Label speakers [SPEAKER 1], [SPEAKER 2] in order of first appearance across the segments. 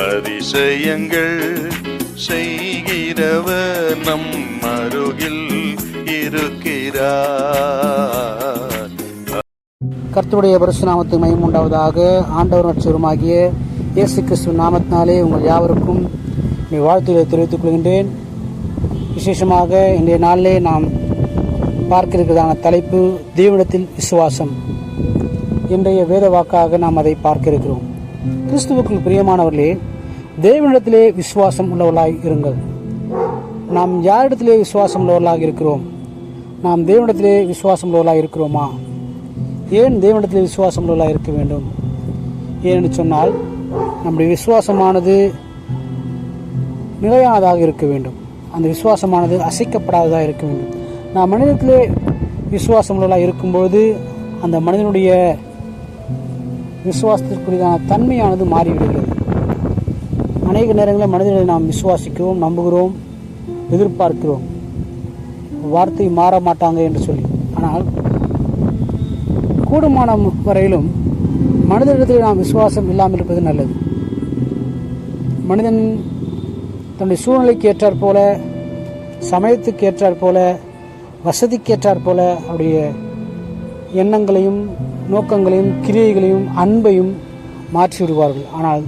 [SPEAKER 1] அதிசயங்கள் செய்கிறவர் நம் அருகில் இருக்கிறார்.
[SPEAKER 2] கர்த்தருடைய பரிசுநாமத்துக்கு மையம் உண்டாவதாக ஆண்டவர் நட்சருமாகிய இயேசு கிறிஸ்து நாமத்தினாலே உங்கள் யாவருக்கும் நீ வாழ்த்துக்களை தெரிவித்துக் கொள்கின்றேன். விசேஷமாக இன்றைய நாளிலே நாம் பார்க்க இருக்கிறதான தலைப்பு தீவிடத்தில் விசுவாசம். இன்றைய வேத வாக்காக நாம் அதை பார்க்க இருக்கிறோம். கிறிஸ்துவுக்குள் பிரியமானவர்களே தேவனிடத்திலே விசுவாசம் உள்ளவர்களாக இருங்கள். நாம் யாரிடத்திலே விசுவாசம் உள்ளவர்களாக இருக்கிறோம்? நாம் தேவனிடத்திலே விசுவாசம் உள்ளவர்களாக இருக்கிறோமா? ஏன் தேவனிடத்திலே விசுவாசம் உள்ளவர்களாக இருக்க வேண்டும்? ஏன்னு சொன்னால் நம்முடைய விசுவாசமானது நிலையானதாக இருக்க வேண்டும். அந்த விசுவாசமானது அசைக்கப்படாததாக இருக்க வேண்டும். நாம் மனிதத்திலே விசுவாசம் உள்ளவர்களாக இருக்கும்பொழுது அந்த மனிதனுடைய விசுவாசத்திற்குரியதான தன்மையானது மாறிவிடுகிறது. அநேக நேரங்களில் மனிதர்களை நாம் விசுவாசிக்கிறோம் நம்புகிறோம் எதிர்பார்க்கிறோம். வார்த்தை மாற மாட்டாங்க என்று சொல்லி. ஆனால் கூடுமான வரையிலும் மனிதனிடத்தில் நாம் விசுவாசம் இல்லாமல் இருப்பது நல்லது. மனிதன் தன்னுடைய சூழ்நிலைக்கு ஏற்றாற் போல சமயத்துக்கு ஏற்றாற் போல வசதிக்கு ஏற்றாற் போல அவருடைய எண்ணங்களையும் நோக்கங்களையும் கிரியைகளையும் அன்பையும் மாற்றி விடுவார்கள் ஆனால்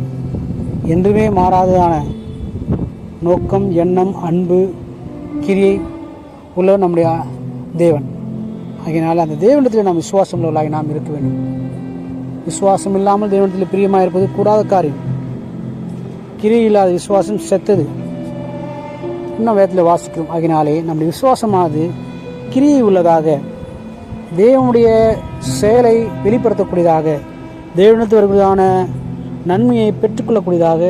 [SPEAKER 2] என்றுமே மாறாததான நோக்கம் எண்ணம் அன்பு கிரியை உள்ள நம்முடைய தேவன். ஆகையினால் அந்த தேவனிடத்தில் நாம் விசுவாசம் உள்ளவர்களாக நாம் இருக்க வேண்டும். விசுவாசம் இல்லாமல் தேவனத்தில் பிரியமாக இருப்பது கூடாத காரியம். கிரியை இல்லாத விசுவாசம் செத்தது. இன்னும் வேதத்தில் வாசிக்கிறோம். ஆகினாலே நம்முடைய விசுவாசமானது கிரியை உள்ளதாக தேவனுடைய செயலை வெளிப்படுத்தக்கூடியதாக தேவனிடத்தில் வருவதான நன்மையை பெற்றுக்கொள்ளக்கூடியதாக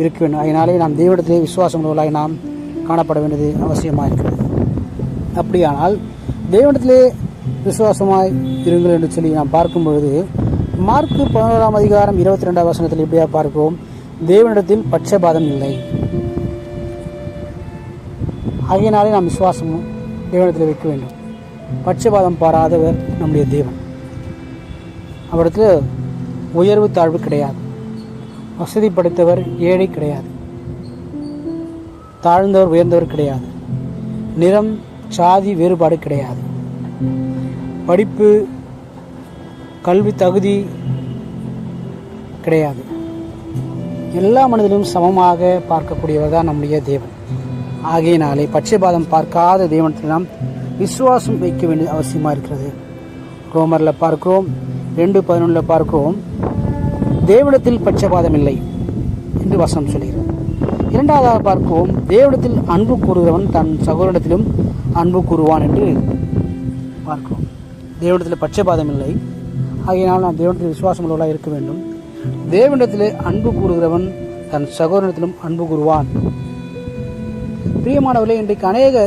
[SPEAKER 2] இருக்க வேண்டும். அதனாலே நாம் தெய்வத்திலே விசுவாசம் உள்ளவர்களாக நாம் காணப்பட வேண்டியது அவசியமாக இருக்கிறது. அப்படியானால் தேவனிடத்திலே விசுவாசமாய் இருங்கள் என்று சொல்லி நாம் பார்க்கும் பொழுது மார்க்கு பதினோராம் அதிகாரம் இருபத்தி ரெண்டாம் வசனத்தில் இப்படியாக பார்க்கிறோம். தேவனிடத்தில் பட்சபாதம் இல்லை. ஆகையினாலே நாம் விசுவாசமும் தேவனிடத்தில் வைக்க வேண்டும். பட்சபாதம் பாராதவர் நம்முடைய தேவன். அவரிடத்தில் உயர்வு தாழ்வு கிடையாது. வசதி படைத்தவர் ஏழை கிடையாது. தாழ்ந்தவர் உயர்ந்தவர் கிடையாது. நிறம் சாதி வேறுபாடு கிடையாது. படிப்பு கல்வி தகுதி கிடையாது. எல்லா மனிதனும் சமமாக பார்க்கக்கூடியவர் தான் நம்முடைய தேவன். ஆகையினாலே பட்சபாதம் பார்க்காத தெய்வத்தில் நாம் விசுவாசம் வைக்க வேண்டியது அவசியமாக இருக்கிறது. ரோமரில் பார்க்கிறோம் ரெண்டு பதினொன்றில் பார்க்கிறோம் தேவனிடத்தில் பட்சபாதம் இல்லை என்று வசனம் சொல்கிறது. இரண்டாவதாக பார்ப்போம் தேவனிடத்தில் அன்பு கூறுகிறவன் தன் சகோதரத்திலும் அன்பு கூறுவான் என்று பார்க்கிறோம். தேவனிடத்தில் பட்சபாதம் இல்லை. ஆகையினால் நான் தேவனத்தில் விசுவாசம் உள்ளவர்களாக இருக்க வேண்டும். தேவனிடத்தில் அன்பு கூறுகிறவன் தன் சகோதரத்திலும் அன்பு கூறுவான். பிரியமானவர்களே இன்றைக்கு அநேக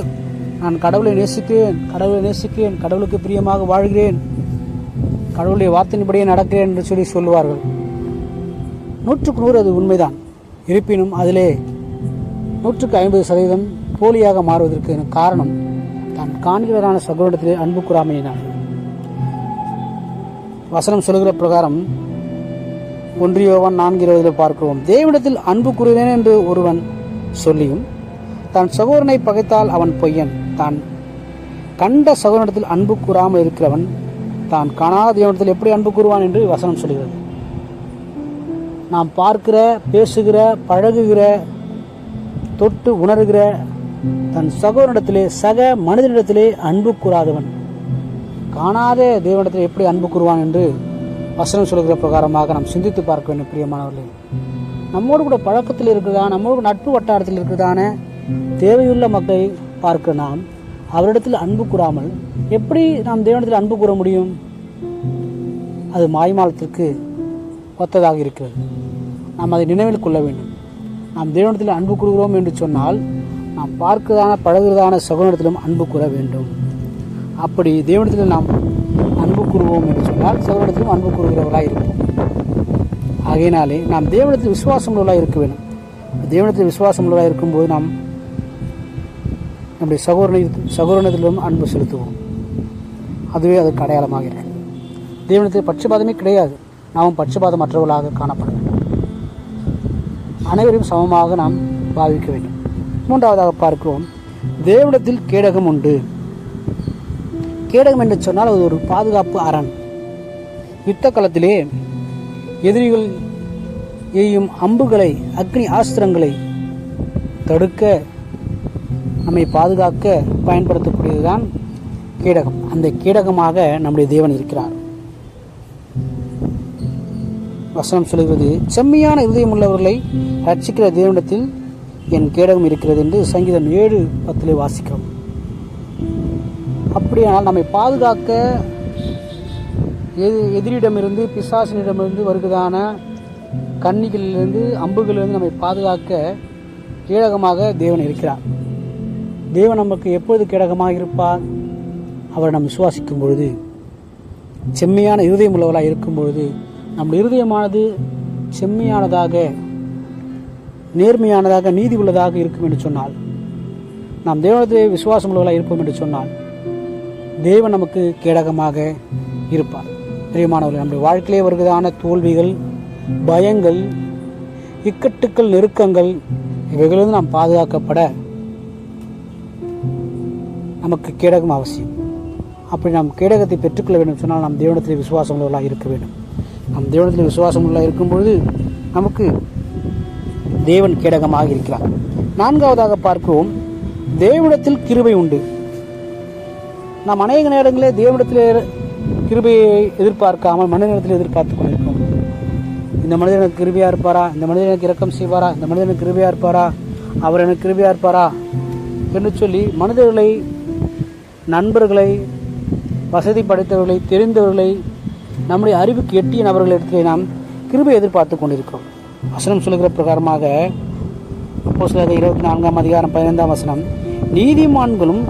[SPEAKER 2] நான் கடவுளை நேசிக்கிறேன் கடவுளை நேசிக்கிறேன் கடவுளுக்கு பிரியமாக வாழ்கிறேன் கடவுளுடைய வார்த்தையின்படியே நடக்கிறேன் என்று சொல்லி சொல்லுவார்கள். நூற்றுக்கு நூறு அது உண்மைதான். இருப்பினும் அதிலே நூற்றுக்கு ஐம்பது சதவீதம் போலியாக மாறுவதற்கு காரணம் தான் காண்கிறதான சகோதரத்திலே அன்பு கூறாமையினால் வசனம் சொல்லுகிற பிரகாரம் ஒன்றியோவன் நான்கு இருபதில் பார்க்கிறோம். தேவனிடத்தில் அன்பு கூறுகிறேன் என்று ஒருவன் சொல்லியும் தன் சகோதரனை பகைத்தால் அவன் பொய்யன். தான். கண்ட சகோதரத்தில் அன்பு கூறாமல் இருக்கிறவன் தான். காணாத தேவனிடத்தில் எப்படி அன்பு கூறுவான் என்று வசனம் சொல்கிறது. நாம் பார்க்கிற பேசுகிற பழகுகிற தொட்டு உணர்கிற தன் சகோதரிடத்திலே சக மனிதனிடத்திலே அன்பு கூறாதவன். காணாத தேவனிடத்தில் எப்படி அன்பு கூறுவான் என்று வசனம் சொல்கிற பிரகாரமாக நாம் சிந்தித்து பார்க்க வேண்டும் பிரியமானவர்களே. நம்மோடு கூட பழக்கத்தில் இருக்கிறதா நம்மோடு நட்பு வட்டாரத்தில் இருக்கிறதான தேவையுள்ள மக்களை பார்க்க நாம் அவரிடத்தில் அன்பு கூறாமல் எப்படி நாம் தேவனிடத்தில் அன்பு கூற முடியும்? அது மாய்மாலத்திற்கு ஒத்ததாக இருக்கிறது. நாம் அதை நினைவில் கொள்ள வேண்டும். நாம் தேவனிடத்தில் அன்பு கூறுகிறோம் என்று சொன்னால் நாம் பார்க்கிறதான பழகுறதான சகோதரத்திலும் அன்பு கூற வேண்டும். அப்படி தேவனிடத்தில் நாம் அன்பு கூறுவோம் என்று சொன்னால் சகோதரத்திலும் அன்பு கூறுகிறவர்களாக இருப்போம். ஆகையினாலே நாம் தேவனத்தில் விசுவாசம் உள்ளவர்களாக இருக்க வேண்டும். தேவனத்தில் விசுவாசம் உள்ளவராக இருக்கும்போது நாம் நம்முடைய சகோதரனை சகோதரனத்திலும் அன்பு செலுத்துவோம். அதுவே அதற்கு அடையாளமாக இருக்கு தேவனத்தில் பட்சபாதமே கிடையாது. நாமும் பட்சபாதமற்றவர்களாக காணப்பட வேண்டும். அனைவரையும் சமமாக நாம் பாவிக்க வேண்டும். மூன்றாவதாக பார்க்கிறோம். தேவனத்தில் கேடகம் உண்டு. கேடகம் என்று சொன்னால் அது ஒரு பாதுகாப்பு அரண். யுத்த காலத்திலே எதிரிகள் எய்யும் அம்புகளை அக்னி ஆஸ்திரங்களை தடுக்க நம்மை பாதுகாக்க பயன்படுத்தக்கூடியதுதான் கீடகம். அந்த கீடகமாக நம்முடைய தேவன் இருக்கிறார். வசனம் சொல்கிறது செம்மையான இதயம் உள்ளவர்களை ரட்சிக்கிற தேவனிடத்தில் என் கேடகம் இருக்கிறது என்று சங்கீதம் ஏழு பத்திலே வாசிக்கிறோம். அப்படியானால் நம்மை பாதுகாக்க எது எதிரிடமிருந்து பிசாசினிடமிருந்து வருகிறதான கன்னிகளிலிருந்து அம்புகளிலிருந்து நம்மை பாதுகாக்க கீழகமாக தேவன் இருக்கிறார். தேவன் நமக்கு எப்பொழுது கேடகமாக இருப்பார் அவரை நாம் விசுவாசிக்கும் பொழுது செம்மையான இருதயம் உள்ளவர்களாக இருக்கும் பொழுது நம்முடைய இருதயமானது செம்மையானதாக நேர்மையானதாக நீதி உள்ளதாக இருக்கும் என்று சொன்னால் நாம் தேவனத்தை விசுவாசம் உள்ளவர்களாக இருப்போம் என்று சொன்னால் தேவன் நமக்கு கேடகமாக இருப்பார். பிரியமானவர்கள் நம்முடைய வாழ்க்கையிலே வருகிறதான தோல்விகள் பயங்கள் இக்கட்டுக்கள் நெருக்கங்கள் இவைகளிலிருந்து நாம் பாதுகாக்கப்பட நமக்கு கேடகம் அவசியம். அப்படி நாம் கேடகத்தை பெற்றுக்கொள்ள வேண்டும். சொன்னால் நாம் தேவனத்தில் விசுவாசம் உள்ளவர்களாக இருக்க வேண்டும். நாம் தேவனத்தில் விசுவாசம் உள்ளவர்களாக இருக்கும் பொழுது நமக்கு தேவன் கேடகமாக இருக்கிறார். நான்காவதாக பார்க்கிறோம் தேவனிடத்தில் கிருபை உண்டு. நாம் அநேக நேரங்களில் தேவனிடத்தில் கிருபையை எதிர்பார்க்காமல் மனிதனிடத்தில் எதிர்பார்த்து கொண்டிருக்கோம் இந்த மனிதன் எனக்கு கிருபையாக இருப்பாரா? இந்த மனிதன் எனக்கு இரக்கம் செய்வாரா? இந்த மனிதன் எனக்கு கிருபையாக இருப்பாரா? அவர் எனக்கு கிருபையாக இருப்பாரா? என்று சொல்லி மனிதர்களை நண்பர்களை வசதி படைத்தவர்களை தெரிந்தவர்களை நம்முடைய அறிவுக்கு எட்டிய நபர்களிடத்திலே நாம் கிருபை எதிர்பார்த்து கொண்டிருக்கிறோம். வசனம் சொல்லுகிற பிரகாரமாக அப்போ இருபத்தி நான்காம் அதிகாரம் பதினைந்தாம் வசனம் நீதிமான்களும்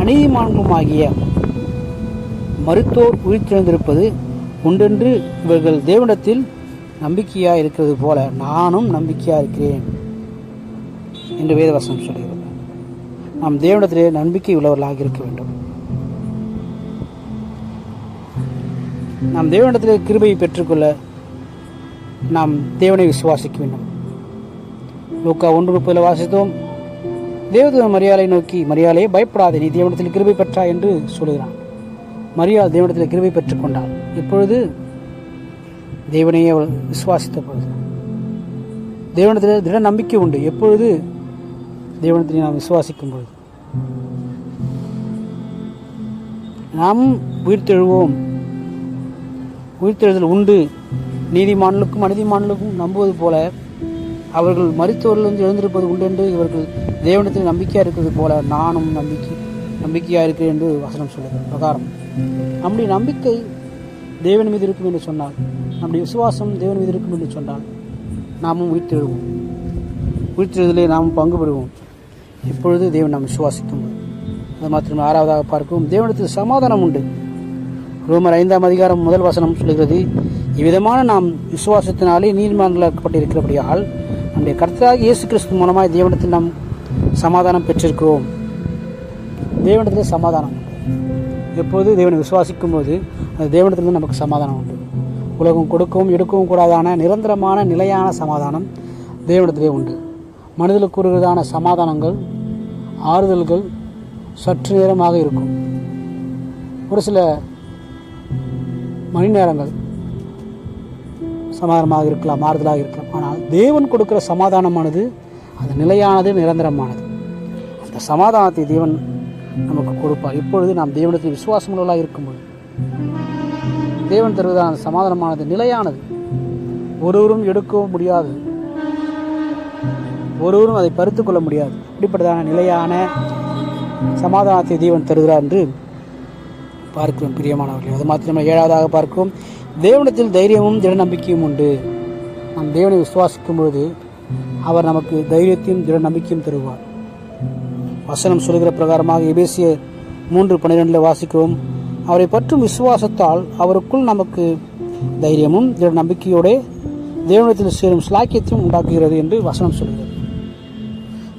[SPEAKER 2] அநீதிமான்களும் ஆகிய மருத்துவர் உயிர்த்தெழுந்திருப்பது உண்டென்று இவர்கள் தேவனிடத்தில் நம்பிக்கையாக இருக்கிறது போல நானும் நம்பிக்கையாக இருக்கிறேன் என்று வேதவசனம் சொல்கிறது நாம் தேவனிடத்திலே நம்பிக்கை உள்ளவர்களாக இருக்க வேண்டும். நாம் தேவனிடத்தில் கிருபையை பெற்றுக்கொள்ள நாம் தேவனை விசுவாசிக்க வேண்டும். லூக்கா ஒன்று முப்பதில் வாசித்தோம். தேவதூதன் மரியாதை நோக்கி மரியாதையை பயப்படாதே நீ தேவனத்தில் கிருபை பெற்றா என்று சொல்கிறான் மரியாள் தேவனத்தில் கிருபை பெற்றுக்கொண்டாள் இப்பொழுது தேவனையே அவள் விசுவாசித்த பொழுது தேவனத்தில் திட நம்பிக்கை உண்டு. எப்பொழுது தேவனத்தை நாம் விசுவாசிக்கும் பொழுது? நாம் உயிர்த்தெழுவோம். உயிர்த்தெழுதல் உண்டு. நீதிமான்களுக்கும் அநீதிமான்களுக்கும் நம்புவது போல அவர்கள் மருத்துவர்களிருந்து எழுந்திருப்பது உண்டு என்று இவர்கள் தேவனத்தில் நம்பிக்கையாக இருக்கிறது போல நானும் நம்பிக்கை நம்பிக்கையாக இருக்கிறேன் என்று வசனம் சொல்லுகிறது. பிரகாரம். நம்முடைய நம்பிக்கை தேவன் மீது இருக்கும் என்று சொன்னால் நம்முடைய விசுவாசம் தேவன் மீது இருக்கும் என்று சொன்னால் நாமும் உயிர்த்தெழுவோம். உயிர்த்தெழுதலே நாமும் பங்கு பெறுவோம். இப்பொழுது தேவன் நாம் விசுவாசிக்கும். அது மாத்திரம் ஆறாவதாக பார்க்கவும் தேவனத்தில் சமாதானம் உண்டு. ரோமர் ஐந்தாம் அதிகாரம் முதல் வசனம் சொல்கிறது இவ்விதமான நாம் விசுவாசத்தினாலே நீதிமன்றப்பட்டிருக்கிறபடியால் நம்முடைய கர்த்தராக இயேசு கிறிஸ்து மூலமாக தேவனத்தில் நாம் சமாதானம் பெற்றிருக்கிறோம். தேவனத்திலே சமாதானம் எப்போது தேவனை விசுவாசிக்கும் போது அந்த தேவனத்திலிருந்து நமக்கு சமாதானம் உண்டு. உலகம் கொடுக்கவும் எடுக்கவும் கூடாதான நிரந்தரமான நிலையான சமாதானம் தேவனத்திலே உண்டு. மனிதர்களுக்கு கூறுகிறதான சமாதானங்கள் ஆறுதல்கள் சற்று நேரமாக இருக்கும். ஒரு சில மணி நேரங்கள் சமாதானமாக இருக்கலாம் மாறுதலாக இருக்கலாம். ஆனால் தேவன் கொடுக்குற சமாதானமானது அது நிலையானது நிரந்தரமானது. அந்த சமாதானத்தை தேவன் நமக்கு கொடுப்பார். இப்பொழுது நாம் தேவனத்தில் விசுவாசமுள்ளவர்களாக இருக்கும்போது தேவன் தருவதான அந்த சமாதானமானது நிலையானது. ஒருவரும் எடுக்கவும் முடியாது. ஒருவரும் அதை பறித்துக்கொள்ள முடியாது. அப்படிப்பட்டதான நிலையான சமாதானத்தை தேவன் தருகிறார் என்று பார்க்கிறோம் பிரியமானவர்களே. அது மாத்திரமே ஏழாவதாக பார்க்கிறோம். தேவனத்தில் தைரியமும் திட நம்பிக்கையும் உண்டு. நாம் தேவனை விசுவாசிக்கும் பொழுது அவர் நமக்கு தைரியத்தையும் திட நம்பிக்கையும் தருவார். வசனம் சொல்கிற பிரகாரமாக எபேசிய மூன்று பன்னிரெண்டில் வாசிக்கிறோம். அவரை பற்றும் விசுவாசத்தால் அவருக்குள் நமக்கு தைரியமும் திட நம்பிக்கையோட தேவனத்தில் சேரும் ஸ்லாக்கியத்தையும் உண்டாக்குகிறது என்று வசனம் சொல்கிறது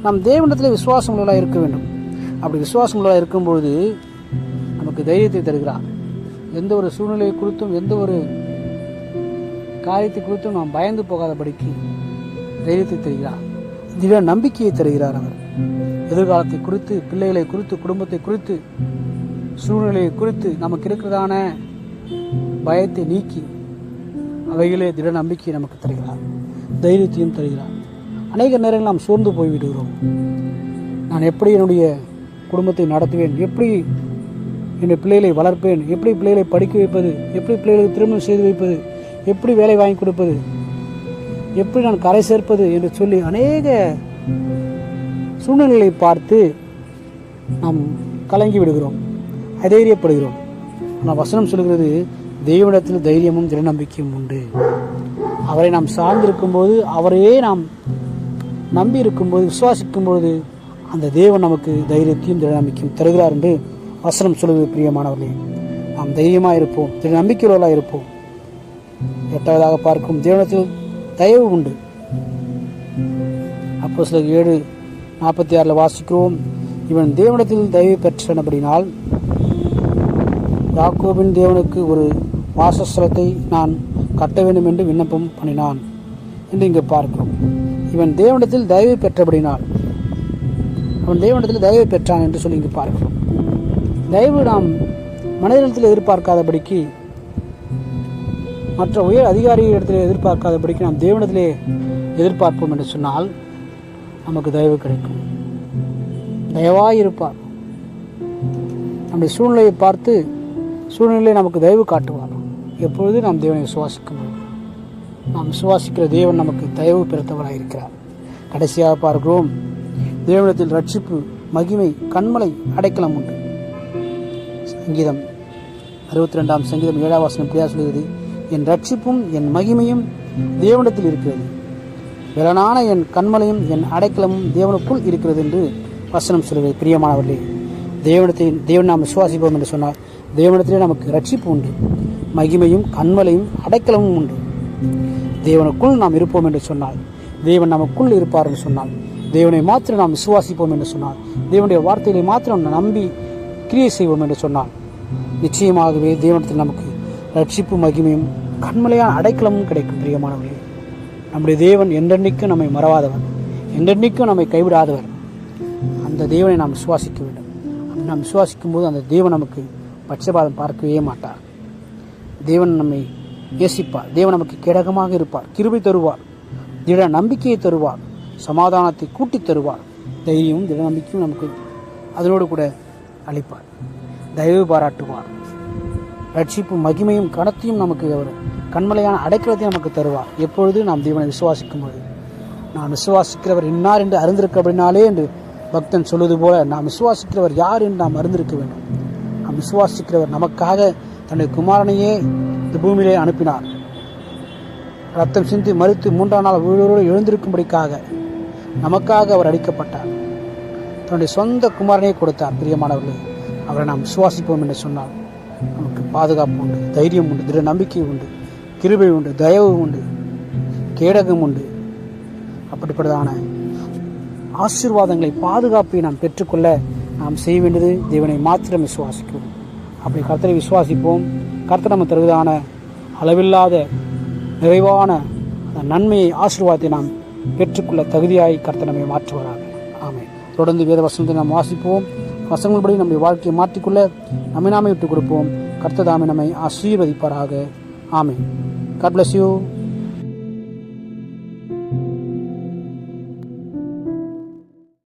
[SPEAKER 2] நாம் தேவனத்தில் விசுவாசம் உள்ளதாக இருக்க வேண்டும். அப்படி விசுவாசம் உள்ளதாக இருக்கும்பொழுது நமக்கு தைரியத்தை தருகிறார் எந்த ஒரு சூழ்நிலையை குறித்தும் எந்த ஒரு காரியத்தை குறித்தும் நாம் பயந்து போகாதபடிக்கு தைரியத்தை தருகிறார் திட நம்பிக்கையை தருகிறார் அவர். எதிர்காலத்தை குறித்து பிள்ளைகளை குறித்து குடும்பத்தை குறித்து சூழ்நிலையை குறித்து நமக்கு இருக்கிறதான பயத்தை நீக்கி அவைகளே திட நம்பிக்கையை நமக்கு தருகிறார் தைரியத்தையும் தருகிறார் அநேக நேரங்கள் நாம் சோர்ந்து போய்விடுகிறோம். நான் எப்படி என்னுடைய குடும்பத்தை நடத்துவேன்? எப்படி என்னுடைய பிள்ளைகளை வளர்ப்பேன். எப்படி பிள்ளைகளை படிக்க வைப்பது? எப்படி பிள்ளைகளை திருமணம் செய்து வைப்பது? எப்படி வேலை வாங்கி கொடுப்பது? எப்படி நான் கரை சேர்ப்பது என்று சொல்லி அநேக சூழ்நிலைகளை பார்த்து நாம் கலங்கி விடுகிறோம். அதைரியப்படுகிறோம் ஆனால் வசனம் சொல்கிறது தெய்வனிடத்தில் தைரியமும் திறநம்பிக்கையும் உண்டு. அவரை நாம் சார்ந்திருக்கும் போது அவரையே நாம் நம்பி இருக்கும்போது விசுவாசிக்கும் பொழுது அந்த தேவன் நமக்கு தைரியத்தையும் திடநம்பிக்கையும் தருகிறார் என்று வசனம் சொல்வது பிரியமானவர்களே. நாம் தைரியமாக இருப்போம் திரு நம்பிக்கையுள்ளவர்களாக இருப்போம். எட்டாவதாக பார்க்கும் தேவனத்தில் தயவு உண்டு. அப்போ சில ஏழு நாற்பத்தி ஆறில் வாசிக்கிறோம். இவன் தேவனத்தில் தயவு பெற்றனபடினால் யாக்கோபின் தேவனுக்கு ஒரு வாசஸ்தலத்தை நான் கட்ட வேண்டும் என்று விண்ணப்பம் பண்ணினான் என்று இங்கே பார்க்கிறோம். இவன் தேவனத்தில் தயவு பெற்றபடினால் அவன் தேவனத்தில் தயவு பெற்றான் என்று சொல்லி இங்கு பார்க்கிறோம். தயவு நாம் மனிதனிடத்தில் எதிர்பார்க்காதபடிக்கு மற்ற உயர் அதிகாரிகளிடத்தில் எதிர்பார்க்காதபடிக்கு நாம் தேவனிடத்திலே எதிர்பார்ப்போம் என்று சொன்னால் நமக்கு தயவு கிடைக்கும். தயவாய் இருப்பார் நம்முடைய சூழ்நிலையை பார்த்து சூழ்நிலையை நமக்கு தயவு காட்டுவார். எப்பொழுது நாம் தேவனை விசுவாசிக்கும் முடியும் நாம் விசுவாசிக்கிற தேவன் நமக்கு தயவு பிறத்தவராக இருக்கிறார் கடைசியாக பார்க்கிறோம் தேவனத்தில் ரட்சிப்பு மகிமை கண்மலை அடைக்கலம் உண்டு. சங்கீதம். அறுபத்தி ரெண்டாம் சங்கீதம் ஏழாவாசனம் இப்படியா சொல்கிறது என் ரட்சிப்பும் என் மகிமையும் தேவனிடத்தில் இருக்கிறது. விலனான என் கண்மலையும் என் அடைக்கலமும் தேவனுக்குள் இருக்கிறது என்று வசனம் சொல்கிறது பிரியமானவர்களே தேவனத்தை தேவன் நாம் விசுவாசிப்போம் என்று சொன்னார் தேவனத்திலே நமக்கு ரட்சிப்பு உண்டு. மகிமையும் கண்மலையும் அடைக்கலமும் உண்டு. தேவனுக்குள் நாம் இருப்போம் என்று சொன்னால் தேவன் நமக்குள் இருப்பார் என்று சொன்னால் தேவனை மாத்திரம் நாம் விசுவாசிப்போம் என்று சொன்னால் தேவனுடைய வார்த்தைகளை மாத்திரம் நம்பி கிரியை செய்வோம் என்று சொன்னால் நிச்சயமாகவே தேவனத்தில் நமக்கு ரட்சிப்பு மகிமையும் கண்மலையான அடைக்கலமும் கிடைக்கும் பிரியமானவர்களே. நம்முடைய தேவன் என்றென்னைக்கும் நம்மை மறவாதவர். என்றென்னைக்கும் நம்மை கைவிடாதவர். அந்த தேவனை நாம் விசுவாசிக்க வேண்டும். அப்படி நாம் விசுவாசிக்கும் போது அந்த தேவன் நமக்கு பட்சபாதம் பார்க்கவே மாட்டார். தேவன் நம்மை நேசிப்பார். தேவன் நமக்கு கிடகமாக இருப்பார். கிருபை தருவார். திட நம்பிக்கையை தருவார். சமாதானத்தை கூட்டித் தருவார். தைரியமும் திட நம்பிக்கையும் நமக்கு அதனோடு கூட அளிப்பார். தயவு பாராட்டுவார். ரட்சிப்பு மகிமையும் கனத்தையும் நமக்கு அவர் கண்மலையான அடைக்கலத்தையும் நமக்கு தருவார். எப்பொழுது நாம் தேவனை விசுவாசிக்கும் பொழுது நான் விசுவாசிக்கிறவர் இன்னார் என்று அறிந்திருக்க அப்படின்னாலே என்று பக்தன் சொல்வது போல நாம் விசுவாசிக்கிறவர் யார் என்று நாம் அறிந்திருக்க வேண்டும். நாம் விசுவாசிக்கிறவர் நமக்காக தன்னுடைய குமாரனையே இந்த பூமியிலே அனுப்பினார். ரத்தம் சிந்தி மறுத்து மூன்றாம் நாள் உயிரோடு எழுந்திருக்கும்படிக்காக நமக்காக அவர் அடிக்கப்பட்டார். தன்னுடைய சொந்த குமாரனையே கொடுத்தார் பிரியமானவர்களே. அவரை நாம் விசுவாசிப்போம் என்று சொன்னால் நமக்கு பாதுகாப்பு உண்டு தைரியம் உண்டு திட நம்பிக்கை உண்டு கிருபை உண்டு தயவு உண்டு கேடகம் உண்டு. அப்படிப்பட்டதான ஆசீர்வாதங்களை பாதுகாப்பை நாம் பெற்றுக்கொள்ள நாம் செய்ய வேண்டியது தேவனை மாத்திரம் விசுவாசிக்கிறோம் அப்படி கர்த்தரை விசுவாசிப்போம். கர்த்தர் நம்ம தருவதான அளவில்லாத நிறைவான அந்த நன்மையை ஆசீர்வாதத்தை நாம் பெற்றுக்கொள்ள தகுதியாய் கர்த்தனமை நம்மை ஆமை தொடர்ந்து வேத வசனத்தை நாம் வாசிப்போம். வசனங்கள்படி நம்முடைய வாழ்க்கையை மாற்றிக்கொள்ள நம்மை நாமே விட்டுக் கொடுப்போம். கர்த்ததாமே நம்மை ஆசீர்வதிப்பாராக. ஆமே காட் பிளஸ் யூ